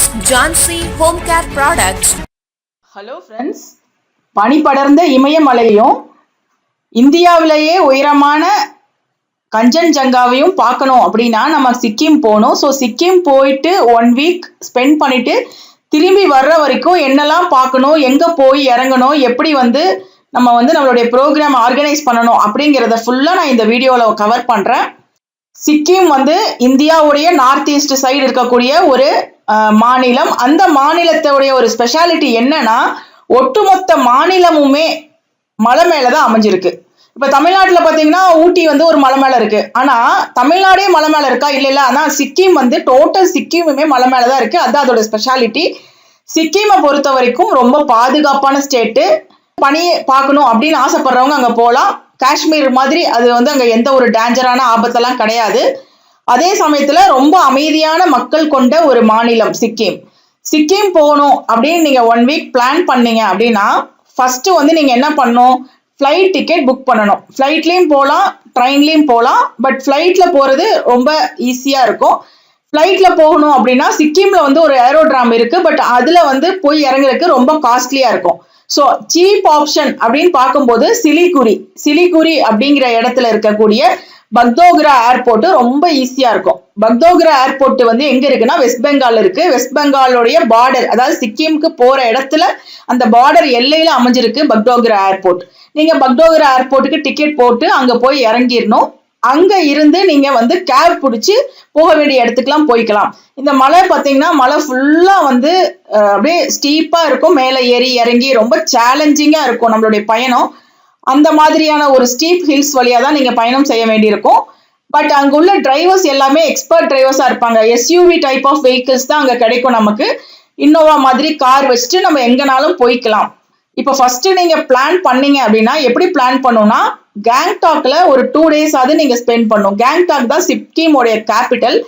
presents Jansi Home Care Products. Hello friends பனி படர்ந்த இமயமலையும் இந்தியாவிலேயே உயரமான கஞ்சன்ஜங்காவையும் பார்க்கணும் அப்படின்னா நம்ம சிக்கிம் போகணும். ஸோ சிக்கிம் போயிட்டு ஒன் வீக் ஸ்பெண்ட் பண்ணிட்டு திரும்பி வர்ற வரைக்கும் என்னெல்லாம் பார்க்கணும் எங்கே போய் இறங்கணும் எப்படி வந்து நம்ம வந்து நம்மளுடைய ப்ரோக்ராம் ஆர்கனைஸ் பண்ணணும் அப்படிங்கிறத ஃபுல்லாக நான் இந்த வீடியோவில் கவர் பண்ணுறேன் சிக்கிம் வந்து இந்தியாவுடைய நார்த் ஈஸ்ட் சைடு இருக்கக்கூடிய ஒரு மாநிலம். அந்த மாநிலத்துடைய ஒரு ஸ்பெஷாலிட்டி என்னன்னா ஒட்டுமொத்த மாநிலமுமே மலை மேலே தான் அமைஞ்சிருக்கு. இப்போ தமிழ்நாட்டில் பாத்தீங்கன்னா ஊட்டி வந்து ஒரு மலை மேலே இருக்கு. ஆனால் தமிழ்நாடே மலை மேலே இருக்கா? இல்ல இல்ல. ஆனால் சிக்கிம் வந்து டோட்டல் சிக்கிமுமே மலை மேலே தான் இருக்கு. அது அதோட ஸ்பெஷாலிட்டி சிக்கிமை பொறுத்த வரைக்கும் ரொம்ப பாதுகாப்பான ஸ்டேட்டு பணி பார்க்கணும் அப்படின்னு ஆசைப்படுறவங்க அங்கே போகலாம் காஷ்மீர் மாதிரி அது வந்து அங்கே எந்த ஒரு டேஞ்சரான ஆபத்தெல்லாம் கிடையாது. அதே சமயத்தில் ரொம்ப அமைதியான மக்கள் கொண்ட ஒரு மாநிலம் சிக்கிம். சிக்கிம் போகணும் அப்படின்னு நீங்கள் ஒன் வீக் பிளான் பண்ணீங்க அப்படின்னா ஃபஸ்ட்டு வந்து நீங்கள் என்ன பண்ணணும்? ஃப்ளைட் டிக்கெட் புக் பண்ணணும். ஃப்ளைட்லேயும் போகலாம் ட்ரெயின்லேயும் போகலாம் பட் ஃப்ளைட்டில் போகிறது ரொம்ப ஈஸியாக இருக்கும். ஃப்ளைட்டில் போகணும் அப்படின்னா சிக்கிமில் வந்து ஒரு ஏரோட்ராம் இருக்குது பட் அதில் வந்து போய் இறங்குறதுக்கு ரொம்ப காஸ்ட்லியாக இருக்கும். ஸோ சீப் ஆப்ஷன் அப்படின்னு பார்க்கும்போது சிலிகுரி. சிலிகுரி அப்படிங்கிற இடத்துல இருக்கக்கூடிய பக்தோக்ரா ஏர்போர்ட் ரொம்ப ஈஸியாக இருக்கும். பக்தோக்ரா ஏர்போர்ட் வந்து எங்க இருக்குன்னா வெஸ்ட் பெங்கால் இருக்கு. வெஸ்ட் பெங்காலோடைய பார்டர் அதாவது சிக்கிமுக்கு போற இடத்துல அந்த பார்டர் எல்லையில அமைஞ்சிருக்கு பக்தோக்ரா ஏர்போர்ட். நீங்க பக்தோக்ரா ஏர்போர்ட்டுக்கு டிக்கெட் போட்டு அங்க போய் இறங்கிடணும். அங்க இருந்து நீங்க வந்து கேப் பிடிச்சி போக வேண்டிய இடத்துக்குலாம் போய்க்கலாம். இந்த மலை பார்த்தீங்கன்னா மலை ஃபுல்லா வந்து அப்படியே ஸ்டீப்பா இருக்கும். மேலே ஏறி இறங்கி ரொம்ப சேலஞ்சிங்கா இருக்கும் நம்மளுடைய பயணம். அந்த மாதிரியான ஒரு ஸ்டீப் ஹில்ஸ் வழியாக தான் நீங்கள் பயணம் செய்ய வேண்டியிருக்கும். பட் அங்குள்ள டிரைவர்ஸ் எல்லாமே எக்ஸ்பர்ட் டிரைவர்ஸாக இருப்பாங்க. எஸ்யூவி டைப் ஆஃப் வெஹிக்கிள்ஸ் தான் அங்கே கிடைக்கும் நமக்கு. இன்னோவா மாதிரி கார் வச்சுட்டு நம்ம எங்கனாலும் போய்க்கலாம். இப்போ ஃபர்ஸ்ட் நீங்க பிளான் பண்ணீங்க அப்படின்னா எப்படி பிளான் பண்ணணும்னா கேங்டாக்ல ஒரு டூ டேஸ் ஆகுது நீங்க ஸ்பெண்ட் பண்ணும். கேங்டாக் தான் சிக்கிமோடைய கேபிட்டல்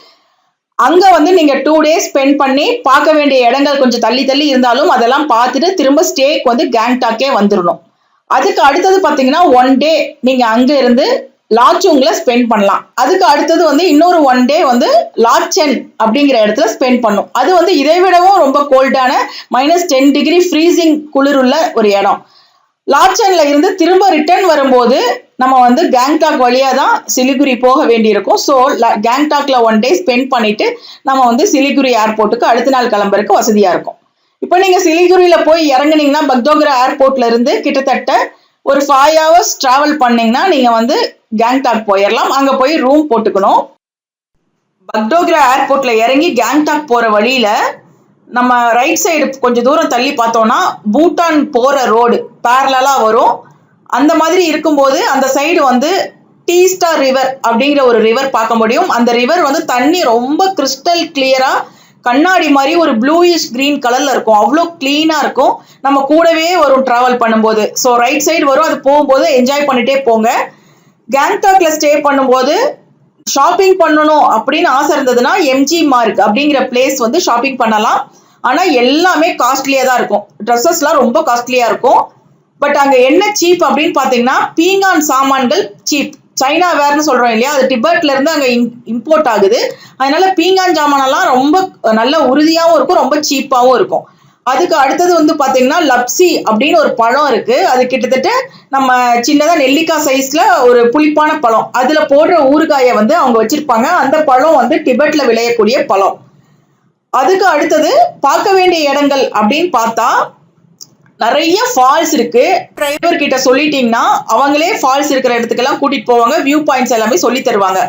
அங்க வந்து நீங்க டூ டேஸ் ஸ்பெண்ட் பண்ணி பார்க்க வேண்டிய இடங்கள் கொஞ்சம் தள்ளி தள்ளி இருந்தாலும் அதெல்லாம் பார்த்துட்டு திரும்ப ஸ்டேக்கு வந்து கேங்டாக்கே வந்துடணும் அதுக்கு அடுத்தது பார்த்தீங்கன்னா ஒன் டே நீங்கள் அங்கே இருந்து லாச்சுங்கில் ஸ்பெண்ட் பண்ணலாம். அதுக்கு அடுத்தது வந்து இன்னொரு ஒன் டே வந்து லாச்சன் அப்படிங்கிற இடத்துல ஸ்பெண்ட் பண்ணும். அது வந்து இதை விடவும் ரொம்ப கோல்டான மைனஸ் டென் டிகிரி ஃப்ரீசிங் குளிருள்ள ஒரு இடம். லாச்சன்ல இருந்து திரும்ப ரிட்டர்ன் வரும்போது நம்ம வந்து கேங்டாக் வழியாக தான் சிலிகுரி போக வேண்டியிருக்கும். ஸோ கேங்டாக்ல ஒன் டே ஸ்பெண்ட் பண்ணிட்டு நம்ம வந்து சிலிகுரி ஏர்போர்ட்டுக்கு அடுத்த நாள் கிளம்புறதுக்கு வசதியாக இருக்கும். இப்போ நீங்கள் சிலிகுரியில் போய் இறங்குனீங்கன்னா பக்தோகரா ஏர்போர்ட்ல இருந்து கிட்டத்தட்ட ஒரு ஃபைவ் ஹவர்ஸ் ட்ராவல் பண்ணிங்கன்னா நீங்கள் வந்து கேங்டாக் போயிடலாம் அங்கே போய் ரூம் போட்டுக்கணும். பக்டோகிரா ஏர்போர்ட்ல இறங்கி கேங்டாக் போகிற வழியில் நம்ம ரைட் சைடு கொஞ்சம் தூரம் தள்ளி பார்த்தோன்னா பூட்டான் போகிற ரோடு பேரலாக வரும். அந்த மாதிரி இருக்கும்போது அந்த சைடு வந்து டீஸ்டா ரிவர் அப்படிங்கிற ஒரு ரிவர் பார்க்க முடியும். அந்த ரிவர் வந்து தண்ணி ரொம்ப கிறிஸ்டல் கிளியராக கண்ணாடி மாதிரி ஒரு ப்ளூயிஷ் கிரீன் கலர்ல இருக்கும். அவ்வளோ கிளீனா இருக்கும். நம்ம கூடவே வரும் டிராவல் பண்ணும்போது. ஸோ ரைட் சைடு வரும். அது போகும்போது என்ஜாய் பண்ணிட்டே போங்க. கேங்டாக்ல ஸ்டே பண்ணும்போது ஷாப்பிங் பண்ணணும் அப்படின்னு ஆசை இருந்ததுன்னா எம்ஜி மார்க் அப்படிங்கிற பிளேஸ் வந்து ஷாப்பிங் பண்ணலாம். ஆனா எல்லாமே காஸ்ட்லியா தான் இருக்கும். ட்ரெஸ்ஸஸ்லாம் ரொம்ப காஸ்ட்லியா இருக்கும். பட் அங்க என்ன சீப் அப்படின்னு பாத்தீங்கன்னா பீங்கான் சாமான்கள் சீப் சைனா வேர்னு சொல்றோம் இல்லையா? அது டிபெட்ல இருந்து அங்க இம்போர்ட் ஆகுது. அதனால பீங்கான் ஜாமானெல்லாம் ரொம்ப நல்ல உறுதியாவும் இருக்கும் ரொம்ப சீப்பாவும் இருக்கும். அதுக்கு அடுத்தது வந்து பாத்தீங்கன்னா லப்சி அப்படின்னு ஒரு பழம் இருக்கு. அது கிட்டத்தட்ட நம்ம சின்னதா நெல்லிக்காய் சைஸ்ல ஒரு புளிப்பான பழம். அதுல போடுற ஊறுகாயை வந்து அவங்க வச்சிருப்பாங்க. அந்த பழம் வந்து டிபெட்ல விளையக்கூடிய பழம். அதுக்கு அடுத்தது பார்க்க வேண்டிய இடங்கள் அப்படின்னு பார்த்தா நிறைய ஃபால்ஸ் இருக்கு. டிரைவர் கிட்ட சொல்லிட்டீங்கன்னா அவங்களே ஃபால்ஸ் இருக்கிற இடத்துக்கெல்லாம் கூட்டிட்டு போவாங்க. வியூ பாயிண்ட்ஸ் எல்லாமே சொல்லி தருவாங்க.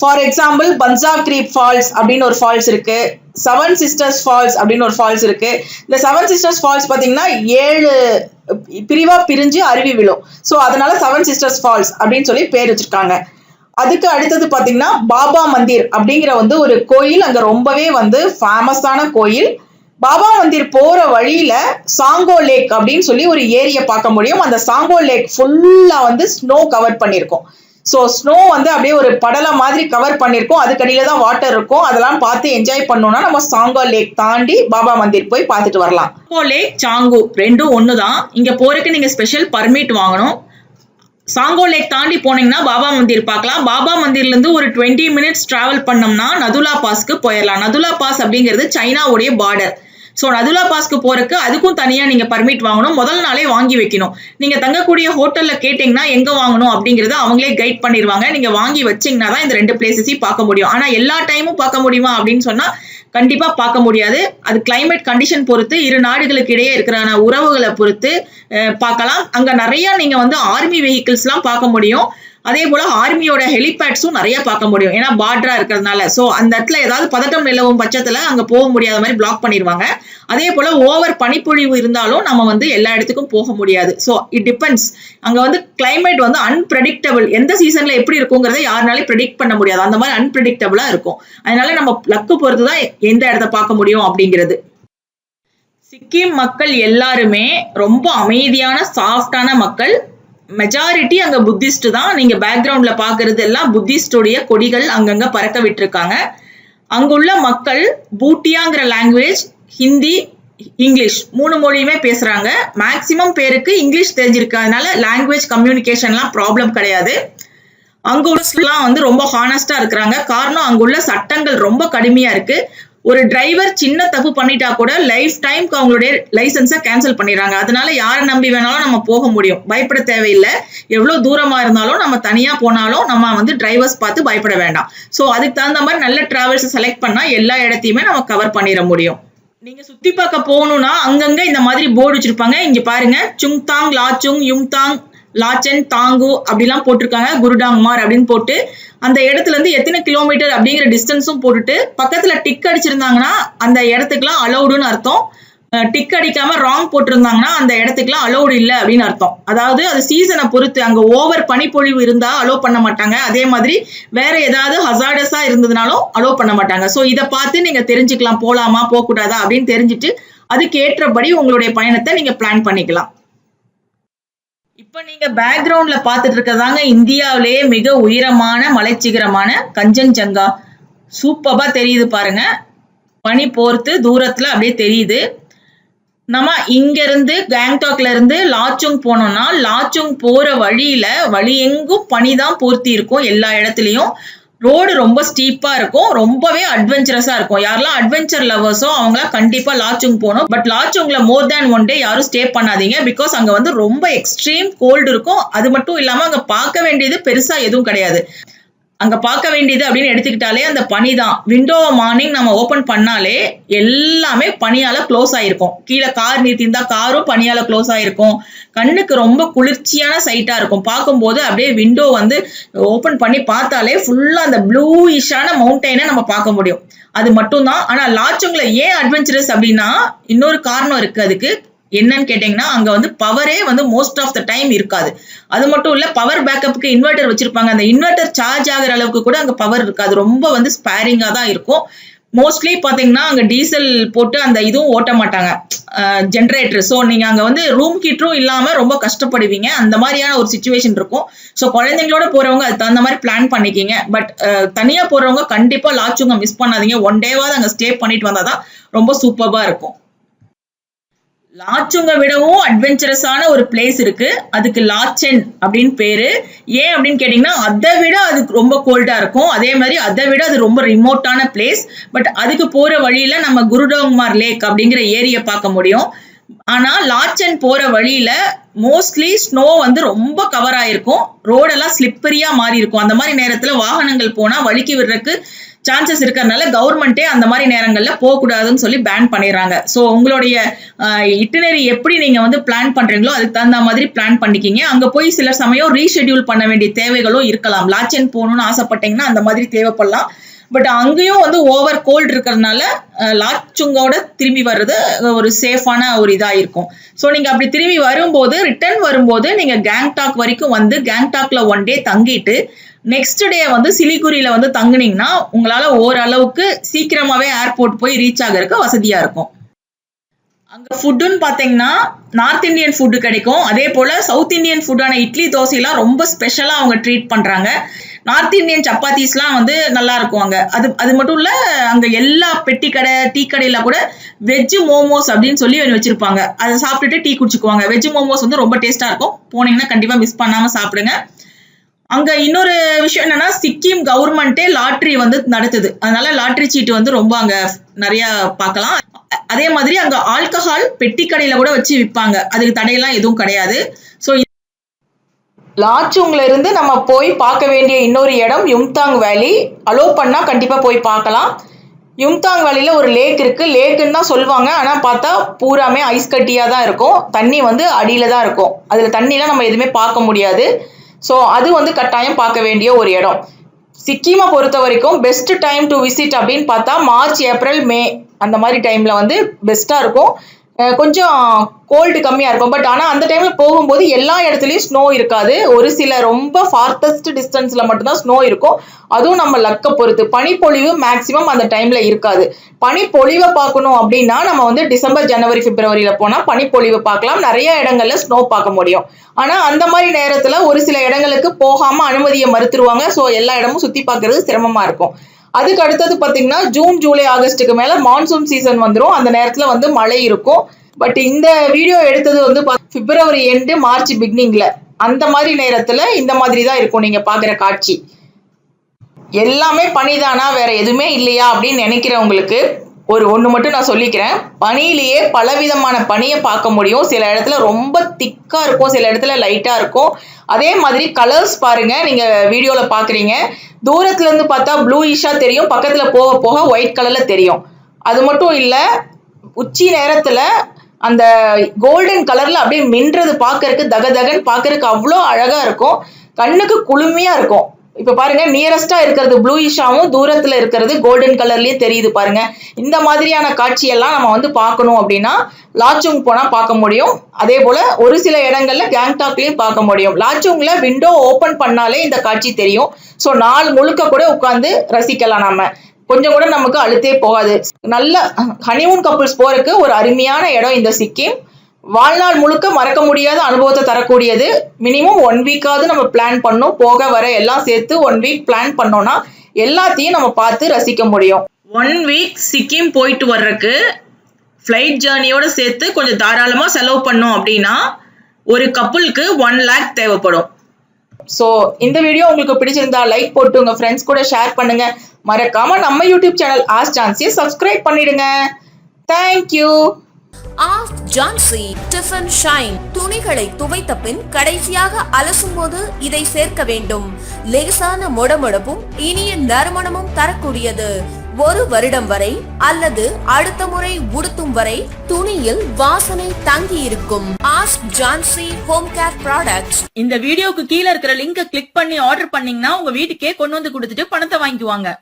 ஃபார் எக்ஸாம்பிள் பன்சா கிரீப் ஃபால்ஸ் அப்படின்னு ஒரு ஃபால்ஸ் இருக்கு. செவன் சிஸ்டர்ஸ் ஃபால்ஸ் அப்படின்னு ஒரு ஃபால்ஸ் இருக்கு. இந்த செவன் சிஸ்டர்ஸ் ஃபால்ஸ் பாத்தீங்கன்னா ஏழு பிரிவா பிரிஞ்சு அருவி விழும். ஸோ அதனால செவன் சிஸ்டர்ஸ் ஃபால்ஸ் அப்படின்னு சொல்லி பேர் வச்சிருக்காங்க. அதுக்கு அடுத்தது பாத்தீங்கன்னா பாபா மந்திர் அப்படிங்கிற வந்து ஒரு கோயில். அங்க ரொம்பவே வந்து ஃபேமஸான கோயில். பாபா மந்திர் போற வழியில சாங்கோ லேக் அப்படின்னு சொல்லி ஒரு ஏரியை பார்க்க முடியும். அந்த சாங்கோ லேக் ஃபுல்லா வந்து ஸ்னோ கவர் பண்ணியிருக்கோம் ஸோ ஸ்னோ வந்து அப்படியே ஒரு படலை மாதிரி கவர் பண்ணியிருக்கும் அதுக்கடியில தான் வாட்டர் இருக்கும். அதெல்லாம் பார்த்து என்ஜாய் பண்ணோம்னா நம்ம சாங்கோ லேக் தாண்டி பாபா மந்திர் போய் பார்த்துட்டு வரலாம். சாங்கோ லேக் சாங்கு ரெண்டும் ஒன்று தான் இங்கே போறதுக்கு நீங்கள் ஸ்பெஷல் பர்மிட் வாங்கணும். சாங்கோ லேக் தாண்டி போனீங்கன்னா பாபா மந்திர் பார்க்கலாம். பாபா மந்திர்லேருந்து ஒரு டுவெண்ட்டி மினிட்ஸ் ட்ராவல் பண்ணோம்னா நதுலா பாஸ்க்கு போயிடலாம் நதுலா பாஸ் அப்படிங்கிறது சைனாவுடைய பார்டர் ஸோ நதுலா பாஸ்க்கு போறதுக்கு அதுக்கும் தனியாக நீங்கள் பர்மிட் வாங்கணும். முதல் நாளே வாங்கி வைக்கணும். நீங்கள் தங்கக்கூடிய ஹோட்டலில் கேட்டிங்கன்னா எங்கே வாங்கணும் அப்படிங்கிறத அவங்களே கைட் பண்ணிடுவாங்க. நீங்கள் வாங்கி வச்சிங்கன்னா தான் இந்த ரெண்டு பிளேசஸையும் பார்க்க முடியும். ஆனால் எல்லா டைமும் பார்க்க முடியுமா அப்படின்னு சொன்னால் கண்டிப்பாக பார்க்க முடியாது. அது கிளைமேட் கண்டிஷன் பொறுத்து இரு நாடுகளுக்கு இடையே இருக்கிற உறவுகளை பொறுத்து பார்க்கலாம். அங்கே நிறையா நீங்கள் வந்து ஆர்மி வெஹிக்கிள்ஸ்லாம் பார்க்க முடியும். அதே போல ஆர்மியோட ஹெலிபேட்ஸும் நிறைய பார்க்க முடியும். ஏன்னா பார்டரா இருக்கிறதுனால. ஸோ அந்த இடத்துல ஏதாவது பதட்டம் நிலவும் பட்சத்தில் அங்கே போக முடியாத மாதிரி பிளாக் பண்ணிடுவாங்க அதே போல ஓவர் பனிப்பொழிவு இருந்தாலும் நம்ம வந்து எல்லா இடத்துக்கும் போக முடியாது. ஸோ இட் டிபெண்ட்ஸ் அங்கே வந்து கிளைமேட் வந்து அன்பிரடிக்டபிள் எந்த சீசன்ல எப்படி இருக்குங்கிறத யாருனாலையும் ப்ரெடிக்ட் பண்ண முடியாது. அந்த மாதிரி அன்பிரடிக்டபிளா இருக்கும். அதனால நம்ம லக்கு பொறுத்து தான் எந்த இடத்த பார்க்க முடியும் அப்படிங்கிறது. சிக்கிம் மக்கள் எல்லாருமே ரொம்ப அமைதியான சாஃப்டான மக்கள். மெஜாரிட்டி அங்க புத்திஸ்ட் தான். நீங்க பேக்ரவுண்ட்ல பாக்குறது எல்லாம் புத்திஸ்டுடைய கொடிகள் அங்கங்க பறக்க விட்டுருக்காங்க. அங்குள்ள மக்கள் பூட்டியாங்கிற லாங்குவேஜ் ஹிந்தி இங்கிலீஷ் மூணு மொழியுமே பேசுறாங்க. மேக்சிமம் பேருக்கு இங்கிலீஷ் தெரிஞ்சிருக்கு. அதனால லாங்குவேஜ் கம்யூனிகேஷன்லாம் ப்ராப்ளம் கிடையாது. அங்க வந்து ரொம்ப ஹானஸ்டா இருக்கிறாங்க. காரணம் அங்குள்ள சட்டங்கள் ரொம்ப கடுமையா இருக்கு. ஒரு டிரைவர் சின்ன தப்பு பண்ணிட்டா கூட லைஃப் டைம்க்கு அவங்களுடைய லைசன்ஸை கேன்சல் பண்ணிடுறாங்க. அதனால யாரை நம்பி வேணாலும் நம்ம போக முடியும். பயப்பட தேவையில்லை. எவ்வளோ தூரமாக இருந்தாலும் நம்ம தனியாக போனாலும் நம்ம வந்து டிரைவர்ஸ் பார்த்து பயப்பட வேண்டாம். ஸோ அதுக்கு தகுந்த மாதிரி நல்ல டிராவல்ஸை செலக்ட் பண்ணால் எல்லா இடத்தையுமே நம்ம கவர் பண்ணிட முடியும். நீங்க சுத்தி பார்க்க போகணும்னா அங்கங்க இந்த மாதிரி போர்டு வச்சிருப்பாங்க. இங்க பாருங்க. சுங்தாங் லாச்சுங் யும்தாங் லாச்சன் தாங்கு அப்படிலாம் போட்டிருக்காங்க. குருடாங்மார் அப்படின்னு போட்டு அந்த இடத்துல இருந்து எத்தனை கிலோமீட்டர் அப்படிங்கிற டிஸ்டன்ஸும் போட்டுட்டு பக்கத்துல டிக் அடிச்சிருந்தாங்கன்னா அந்த இடத்துக்குலாம் அலௌடுன்னு அர்த்தம். டிக் அடிக்காம ராங் போட்டிருந்தாங்கன்னா அந்த இடத்துக்குலாம் அலௌடு இல்லை அப்படின்னு அர்த்தம். அதாவது அது சீசனை பொறுத்து அங்க ஓவர் பனிப்பொழிவு இருந்தா அலோவ் பண்ண மாட்டாங்க. அதே மாதிரி வேற ஏதாவது ஹசார்டஸா இருந்ததுனாலும் அலோவ் பண்ண மாட்டாங்க. ஸோ இதை பார்த்து நீங்க தெரிஞ்சுக்கலாம். போலாமா? போகக்கூடாதா? அப்படின்னு தெரிஞ்சுட்டு அதுக்கு ஏற்றபடி உங்களுடைய பயணத்தை நீங்க பிளான் பண்ணிக்கலாம். இப்போ நீங்க பேக்ரவுண்ட்ல பார்த்துட்டு இருக்கதாங்க இந்தியாவிலேயே மிக உயரமான மலைச்சிகரமான கஞ்சன்ஜங்கா. சூப்பரா தெரியுது பாருங்க. பனி போர்த்து தூரத்துல அப்படியே தெரியுது. நம்ம இங்கேருந்து கேங்டாக்ல இருந்து லாச்சுங் போனோம்னா லாச்சுங் போகிற வழியில் வழி எங்கும் பனி தான் போர்த்தி இருக்கும் எல்லா இடத்துலையும். ரோடு ரொம்ப ஸ்டீப்பா இருக்கும். ரொம்பவே அட்வென்ச்சரஸா இருக்கும். யாரெல்லாம் அட்வென்ச்சர் லவர்ஸோ அவங்களாம் கண்டிப்பா லாச்சுங் போகணும். But லாச்சுங்ல more than one day யாரும் ஸ்டே பண்ணாதீங்க. பிகாஸ் அங்க வந்து ரொம்ப எக்ஸ்ட்ரீம் கோல்டு இருக்கும். அது மட்டும் இல்லாம அங்க பார்க்க வேண்டியது பெருசா எதுவும் கிடையாது. அங்க பார்க்க வேண்டியது அப்படின்னு எடுத்துக்கிட்டாலே அந்த பனி தான் விண்டோவை மார்னிங் நம்ம ஓபன் பண்ணாலே எல்லாமே பனியால க்ளோஸ் ஆயிருக்கும். கீழே கார் நிறுத்தியிருந்தா காரும் பனியால க்ளோஸ் ஆயிருக்கும். கண்ணுக்கு ரொம்ப குளிர்ச்சியான சைட்டா இருக்கும். பார்க்கும்போது அப்படியே விண்டோ வந்து ஓபன் பண்ணி பார்த்தாலே ஃபுல்லா அந்த ப்ளூயிஷான மவுண்டெயினை நம்ம பார்க்க முடியும். அது மட்டும்தான். ஆனா லாச்சுங்களை ஏன் அட்வென்ச்சரஸ் அப்படின்னா இன்னொரு காரணம் இருக்கு. அதுக்கு என்னன்னு கேட்டீங்கன்னா அங்க வந்து பவரே வந்து மோஸ்ட் ஆஃப் த டைம் இருக்காது. அது மட்டும் இல்ல பவர் பேக்கப்புக்கு இன்வெர்டர் வச்சிருப்பாங்க. அந்த இன்வெர்டர் சார்ஜ் ஆகுற அளவுக்கு கூட அங்க பவர் இருக்காது. ரொம்ப வந்து ஸ்பேரிங்கா தான் இருக்கும். மோஸ்ட்லி பாத்தீங்கன்னா அங்க டீசல் போட்டு அந்த இதுவும் ஓட்ட மாட்டாங்க. ஜென்ரேட்டர் ஸோ நீங்க அங்க வந்து ரூம் கீட்டரும் இல்லாம ரொம்ப கஷ்டப்படுவீங்க. அந்த மாதிரியான ஒரு சுச்சுவேஷன் இருக்கும். ஸோ குழந்தைங்களோட போறவங்க அது தகுந்த மாதிரி பிளான் பண்ணிக்கிங்க. பட் தனியா போறவங்க கண்டிப்பா லாச்சுங்க மிஸ் பண்ணாதீங்க. ஒன் டேவாவது அங்க ஸ்டே பண்ணிட்டு வந்தாதான் ரொம்ப சூப்பர்பா இருக்கும். லாச்சுங்க விடவும் அட்வென்ச்சரஸான ஒரு பிளேஸ் இருக்கு. அதுக்கு லாச்சென் அப்படின்னு பேரு. ஏன் அப்படின்னு கேட்டீங்கன்னா அதை விட அது ரொம்ப கோல்டா இருக்கும். அதே மாதிரி அதை விட அது ரொம்ப ரிமோட்டான பிளேஸ் பட் அதுக்கு போற வழியில நம்ம குருடோங்மார் லேக் அப்படிங்கிற ஏரியை பார்க்க முடியும். ஆனா லாச்சன் போற வழியில மோஸ்ட்லி ஸ்னோ வந்து ரொம்ப கவர் ஆயிருக்கும். ரோடெல்லாம் ஸ்லிப்பரியா மாறி இருக்கும் அந்த மாதிரி நேரத்துல வாகனங்கள் போனா வழுக்கி விடுறதுக்கு சான்சஸ் இருக்கிறதுனால கவர்மெண்ட்டே அந்த மாதிரி நேரங்களில் போகக்கூடாதுன்னு சொல்லி பேன் பண்ணிடுறாங்க. ஸோ உங்களுடைய இட்டினரி எப்படி நீங்கள் வந்து பிளான் பண்ணுறீங்களோ அதுக்கு தகுந்த மாதிரி பிளான் பண்ணிக்கிங்க. அங்கே போய் சில சமயம் ரீஷெடியூல் பண்ண வேண்டிய தேவைகளும் இருக்கலாம். லாச்சன் போகணும்னு ஆசைப்பட்டீங்கன்னா அந்த மாதிரி தேவைப்படலாம். பட் அங்கேயும் வந்து ஓவர் கோல்டு இருக்கிறதுனால லாச்சுங்கோட திரும்பி வர்றது ஒரு சேஃபான ஒரு இதாக இருக்கும். ஸோ நீங்கள் அப்படி திரும்பி வரும்போது ரிட்டர்ன் வரும்போது நீங்கள் கேங்டாக் வரைக்கும் வந்து கேங்டாக்ல ஒன் டே தங்கிட்டு நெக்ஸ்ட் டே வந்து சிலிகுரியில வந்து தங்குனீங்கன்னா உங்களால ஓரளவுக்கு சீக்கிரமாவே ஏர்போர்ட் போய் ரீச் ஆகிறதுக்கு வசதியா இருக்கும். அங்க ஃபுட்டுன்னு பாத்தீங்கன்னா நார்த் இந்தியன் ஃபுட்டு கிடைக்கும். அதே போல சவுத் இந்தியன் ஃபுட்டான இட்லி தோசையெல்லாம் ரொம்ப ஸ்பெஷலா அவங்க ட்ரீட் பண்றாங்க. நார்த் இந்தியன் சப்பாத்திஸ்லாம் வந்து நல்லா இருக்கும் அங்க. அது அது மட்டும் இல்ல அங்க எல்லா பெட்டி கடை டீ கடையில கூட வெஜ் மோமோஸ் அப்படின்னு சொல்லி ஒன்று வச்சிருப்பாங்க. அதை சாப்பிட்டுட்டு டீ குடிச்சுக்குவாங்க. வெஜ் மோமோஸ் வந்து ரொம்ப டேஸ்டா இருக்கும். போனீங்கன்னா கண்டிப்பா மிஸ் பண்ணாம சாப்பிடுங்க. அங்க இன்னொரு விஷயம் என்னன்னா சிக்கிம் கவர்மெண்ட்டே லாட்ரி வந்து நடத்துது. அதனால லாட்ரி சீட்டு வந்து ரொம்ப அங்க நிறைய பார்க்கலாம். அதே மாதிரி அங்க ஆல்கஹால் பெட்டி கடையில கூட வச்சு விற்பாங்க அதுக்கு தடையெல்லாம் எதுவும் கிடையாது. ஸோ லாச்சுங்ல இருந்து நம்ம போய் பார்க்க வேண்டிய இன்னொரு இடம் யும்தாங் வேலி அலோ பண்ணா கண்டிப்பா போய் பார்க்கலாம். யும்தாங் வேலியில ஒரு லேக் இருக்கு. லேக்குன்னு தான் சொல்லுவாங்க. ஆனா பார்த்தா பூராமே ஐஸ் கட்டியா தான் இருக்கும். தண்ணி வந்து அடியில தான் இருக்கும். அதுல தண்ணிலாம் நம்ம எதுவுமே பார்க்க முடியாது. ஸோ அது வந்து கட்டாயம் பார்க்க வேண்டிய ஒரு இடம். சிக்கிமை பொறுத்த வரைக்கும் பெஸ்ட் டைம் டு விசிட் அப்படின்னு பார்த்தா மார்ச் ஏப்ரல் மே அந்த மாதிரி டைமில் வந்து பெஸ்ட்டாக இருக்கும். கொஞ்சம் கோல்டு கம்மியாக இருக்கும். பட் ஆனால் அந்த டைமில் போகும்போது எல்லா இடத்துலையும் ஸ்னோ இருக்காது. ஒரு சில ரொம்ப ஃபார்த்தஸ்ட் டிஸ்டன்ஸில் மட்டும்தான் ஸ்னோ இருக்கும். அதுவும் நம்ம லக்கை பொறுத்து. பனிப்பொழிவு மேக்சிமம் அந்த டைமில் இருக்காது. பனிப்பொழிவை பார்க்கணும் அப்படின்னா நம்ம வந்து டிசம்பர் ஜனவரி பிப்ரவரியில் போனால் பனிப்பொழிவு பார்க்கலாம். நிறைய இடங்களில் ஸ்னோ பார்க்க முடியும். ஆனால் அந்த மாதிரி நேரத்தில் ஒரு சில இடங்களுக்கு போகாமல் அனுமதியை மறுத்துருவாங்க. ஸோ எல்லா இடமும் சுற்றி பார்க்கறது சிரமமாக இருக்கும். அதுக்கு அடுத்தது பார்த்தீங்கன்னா ஜூன் ஜூலை ஆகஸ்ட்டுக்கு மேலே மான்சூன் சீசன் வந்துடும் அந்த நேரத்தில் வந்து மழை இருக்கும். பட் இந்த வீடியோ எடுத்தது வந்து பிப்ரவரி எண்டு மார்ச் பிகினிங்ல அந்த மாதிரி நேரத்தில் இந்த மாதிரி தான் இருக்கும் நீங்கள் பார்க்குற காட்சி. எல்லாமே பனிதானா வேற எதுவுமே இல்லையா அப்படின்னு நினைக்கிறவங்களுக்கு ஒரு ஒன்று மட்டும் நான் சொல்லிக்கிறேன். பனியிலேயே பலவிதமான பனியை பார்க்க முடியும். சில இடத்துல ரொம்ப திக்காக இருக்கும் சில இடத்துல லைட்டாக இருக்கும். அதே மாதிரி கலர்ஸ் பாருங்க நீங்க வீடியோல பாக்குறீங்க. தூரத்துல இருந்து பார்த்தா ப்ளூயிஷா தெரியும் பக்கத்துல போக போக ஒயிட் கலர்ல தெரியும். அது மட்டும் இல்ல உச்சி நேரத்துல அந்த கோல்டன் கலர்ல அப்படியே மின்றது பார்க்கறதுக்கு தக தகன்னு பார்க்கறக்கு அவ்வளோ அழகா இருக்கும். கண்ணுக்கு குளுமையா இருக்கும். இப்ப பாருங்க நியரஸ்டா இருக்கிறது ப்ளூயிஷாவும் தூரத்துல இருக்கிறது கோல்டன் கலர்லயே தெரியுது பாருங்க. இந்த மாதிரியான காட்சியெல்லாம் நம்ம வந்து பார்க்கணும் அப்படின்னா லாச்சுங் போனா பார்க்க முடியும். அதே போல ஒரு சில இடங்கள்ல கேங்டாக்லயும் பார்க்க முடியும். லாச்சுங்ல விண்டோ ஓபன் பண்ணாலே இந்த காட்சி தெரியும். ஸோ நாள் முழுக்க கூட உட்கார்ந்து ரசிக்கலாம் நாம. கொஞ்சம் கூட நமக்கு அழுத்தே போகாது. நல்ல ஹனிமூன் கப்புள்ஸ் போறதுக்கு ஒரு அருமையான இடம் இந்த சிக்கிம். வாழ்நாள் முழுக்க மறக்க முடியாத அனுபவத்தை தரக்கூடியது. மினிமம் ஒன் வீக்காவது நம்ம பிளான் பண்ணோம். போக வர எல்லாம் சேர்த்து ஒன் வீக் பிளான் பண்ணோம்னா எல்லாத்தையும் நம்ம பார்த்து ரசிக்க முடியும். ஒன் வீக் சிக்கிம் போயிட்டு வர்றதுக்கு ஃப்ளைட் ஜேர்னியோட சேர்த்து கொஞ்சம் தாராளமாக செலவு பண்ணோம் அப்படின்னா ஒரு கப்புளுக்கு ஒன் லேக் தேவைப்படும். ஸோ இந்த வீடியோ உங்களுக்கு பிடிச்சிருந்தா லைக் போட்டு உங்க ஃப்ரெண்ட்ஸ் கூட ஷேர் பண்ணுங்க. மறக்காம நம்ம யூடியூப் சேனல் ஆஸ் சான்ஸையும் சப்ஸ்கிரைப் பண்ணிடுங்க. Thank you ask Jansi tiffin shine துணிகளை துவைத்த பின் கடைசியாக அலசும் போது இதை சேர்க்க வேண்டும். லேசான மொடமொடப்பும் இனிய நறுமணமும் தரக்கூடியது. ஒரு வருடம் வரை அல்லது அடுத்த முறை உடுத்தும் வரை துணியில் வாசனை தங்கி இருக்கும் ask Jansi home care products. இந்த வீடியோக்கு கீழ இருக்கிற லிங்கை கிளிக் பண்ணி ஆர்டர் பண்ணீங்கன்னா உங்க வீட்டுக்கே கொண்டு வந்து கொடுத்துட்டு பணத்தை வாங்கிக்குவாங்க.